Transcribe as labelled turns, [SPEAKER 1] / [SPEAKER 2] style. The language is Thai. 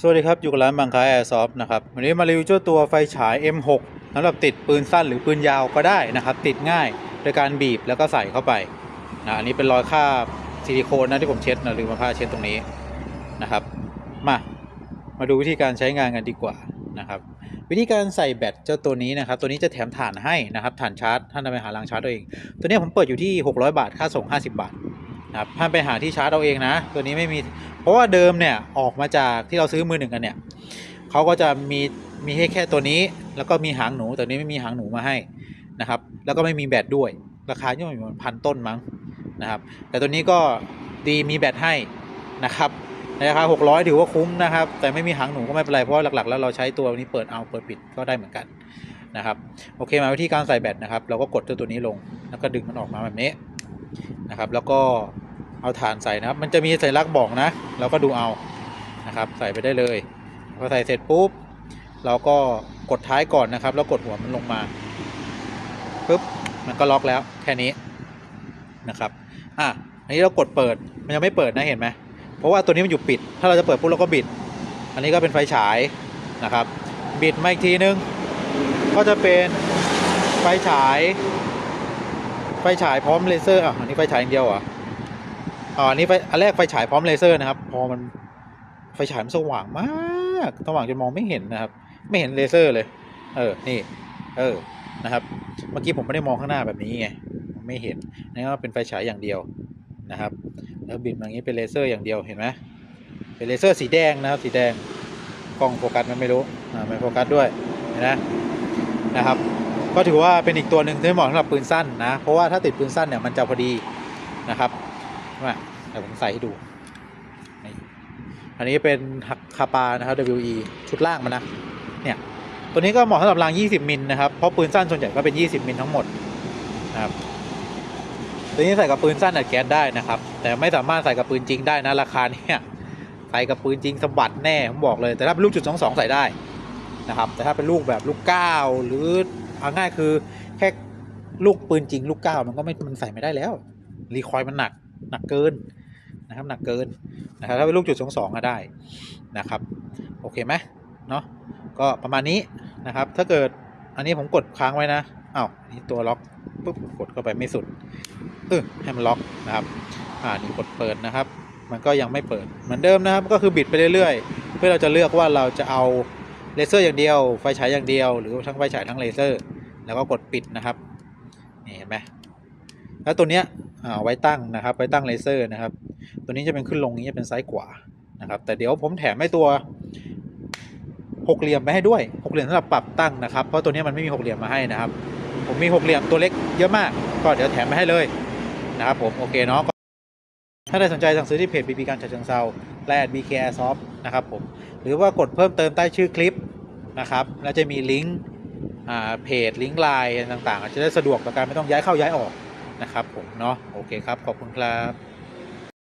[SPEAKER 1] สวัสดีครับ อยู่กับร้านบางค้าแอร์ซอฟนะครับ วันนี้มารีวิวเจ้าตัวไฟฉาย M6 สำหรับติดปืนสั้นหรือปืนยาวก็ได้นะครับ ติดง่ายโดยการบีบแล้วก็ใส่เข้าไปนะอันนี้เป็นรอยคราบซิลิโคนนะที่ผมเช็ดนะลืมมาผ้าเช็ดตรงนี้นะครับ มามาดูวิธีการใช้งานกันดีกว่านะครับ วิธีการใส่แบตเจ้าตัวนี้นะครับ ตัวนี้จะแถมถ่านให้นะครับถ่านชาร์จท่านนำไปหารางชาร์จเอาเอง ตัวนี้ผมเปิดอยู่ที่ 600 บาทค่าส่ง 50 บาท นะครับท่านไปหาที่ชาร์จเอาเองนะ ตัวนี้ไม่มี เพราะว่าเดิมเนี่ยออกมาจากที่เราซื้อมือหนึ่งกันเนี่ยเขาก็จะมีมีให้แค่ตัวนี้ แล้วก็มีหางหนูแต่นี้ไม่มีหางหนูมาให้นะครับ แล้วก็ไม่มีแบตด้วย ราคาอยู่ประมาณพันต้นมั้งนะครับ แต่ตัวนี้ก็ดีมีแบตให้นะครับในราคา600 ถือว่าคุ้มนะครับ แต่ไม่มีหางหนูก็ไม่เป็นไร เพราะหลักๆ แล้วเราใช้ตัวนี้เปิดเอาเปิดปิดก็ได้เหมือนกันนะครับ โอเคมาวิธีการใส่แบตนะครับ เราก็กดตัวตัวนี้ลง แล้วก็ดึงมันออกมาแบบนี้นะครับ แล้วก็ เอาฐานใส่นะครับ มันจะมีสัญลักษณ์บอกนะ เราก็ดูเอานะครับ ใส่ไปได้เลยพอใส่เสร็จปุ๊บเราก็กดท้ายก่อนนะครับ แล้วกดหัวมันลงมาปุ๊บมันก็ล็อกแล้วแค่นี้นะครับอะอันนี้เรากดเปิดมันยังไม่เปิดนะเห็นไหมเพราะว่าตัวนี้มันอยู่ปิด ถ้าเราจะเปิดปุ๊บเราก็บิด อันนี้ก็เป็นไฟฉายนะครับ บิดมาอีกทีนึง ก็จะเป็นไฟฉาย ไฟฉายพร้อมเลเซอร์อะอันนี้ไฟฉายอย่างเดียวอะ อ๋ออันนี้ไฟอันแรกไฟฉายพร้อมเลเซอร์นะครับ พอมันไฟฉายมันสว่างมากสว่างจนมองไม่เห็นนะครับ ไม่เห็นเลเซอร์เลย เออ นี่ เออ นะครับ เมื่อกี้ผมไม่ได้มองข้างหน้าแบบนี้ไง ไม่เห็นนี่ก็เป็นไฟฉายอย่างเดียวนะครับ แล้วบิดมาอย่างนี้เป็นเลเซอร์อย่างเดียว เห็นไหมเป็นเลเซอร์สีแดงนะครับ สีแดง กล้องโฟกัสมันไม่รู้ อ่าไม่โฟกัสด้วย เห็นไหมนะครับ ก็ถือว่าเป็นอีกตัวหนึ่งที่เหมาะสำหรับปืนสั้นนะ เพราะว่าถ้าติดปืนสั้นเนี่ยมันจะพอดีนะครับ มาเดี๋ยวผมใส่ให้ดูนี่อันนี้เป็นฮักคาปานะครับ WE ชุดล่างมันนะ เนี่ย ตัวนี้ก็เหมาะสำหรับราง 20 มิลนะครับ เพราะปืนสั้นส่วนใหญ่ก็เป็น 20 มิลทั้งหมดนะครับตัวนี้ใส่กับปืนสั้นอัดแก๊สได้นะครับ แต่ไม่สามารถใส่กับปืนจริงได้นะราคาเนี่ยใส่กับปืนจริงสะบัดแน่ผมบอกเลย แต่ถ้าเป็นลูกจุดสองสองใส่ได้นะครับ แต่ถ้าเป็นลูกแบบลูกเก้าหรือเอาง่ายคือแค่ลูกปืนจริงลูกเก้ามันก็ไม่มันใส่ไม่ได้แล้ว รีคอยล์มันหนัก หนักเกินนะครับหนักเกินนะครับถ้าเป็นลูกจุดสองสองก็ได้นะครับโอเคไหมเนาะก็ประมาณนี้นะครับ ถ้าเกิดอันนี้ผมกดค้างไว้นะอ้าวนี่ตัวล็อกปุ๊บกดเข้าไปไม่สุดเออให้มันล็อกนะครับอ่านี่กดเปิดนะครับ มันก็ยังไม่เปิดเหมือนเดิมนะครับก็คือบิดไปเรื่อยๆ เพื่อเราจะเลือกว่าเราจะเอาเลเซอร์อย่างเดียวไฟฉายอย่างเดียว หรือทั้งไฟฉายทั้งเลเซอร์ แล้วก็กดปิดนะครับนี่เห็นไหมแล้วตัวเนี้ย ไว้ตั้งนะครับไว้ตั้งเลเซอร์นะครับ ตัวนี้จะเป็นขึ้นลงนี้จะเป็นซ้ายขวานะครับ แต่เดี๋ยวผมแถมให้ตัวหกเหลี่ยมไปให้ด้วยหกเหลี่ยมสำหรับปรับตั้งนะครับ เพราะตัวนี้มันไม่มีหกเหลี่ยมมาให้นะครับ ผมมีหกเหลี่ยมตัวเล็กเยอะมาก ก็เดี๋ยวแถมไปให้เลยนะครับผมโอเคเนาะถ้าใครสนใจสั่งซื้อที่เพจบีบีการฉะเชิงเซาและแอดบีเคซอฟนะครับผมหรือว่ากดเพิ่มเติมใต้ชื่อคลิปนะครับแล้วจะมีลิงก์เพจลิงก์ไลน์ต่างๆจะได้สะดวกต่อการไม่ต้องย้ายเข้าย้ายออก นะครับผมเนาะโอเคครับขอบคุณครับ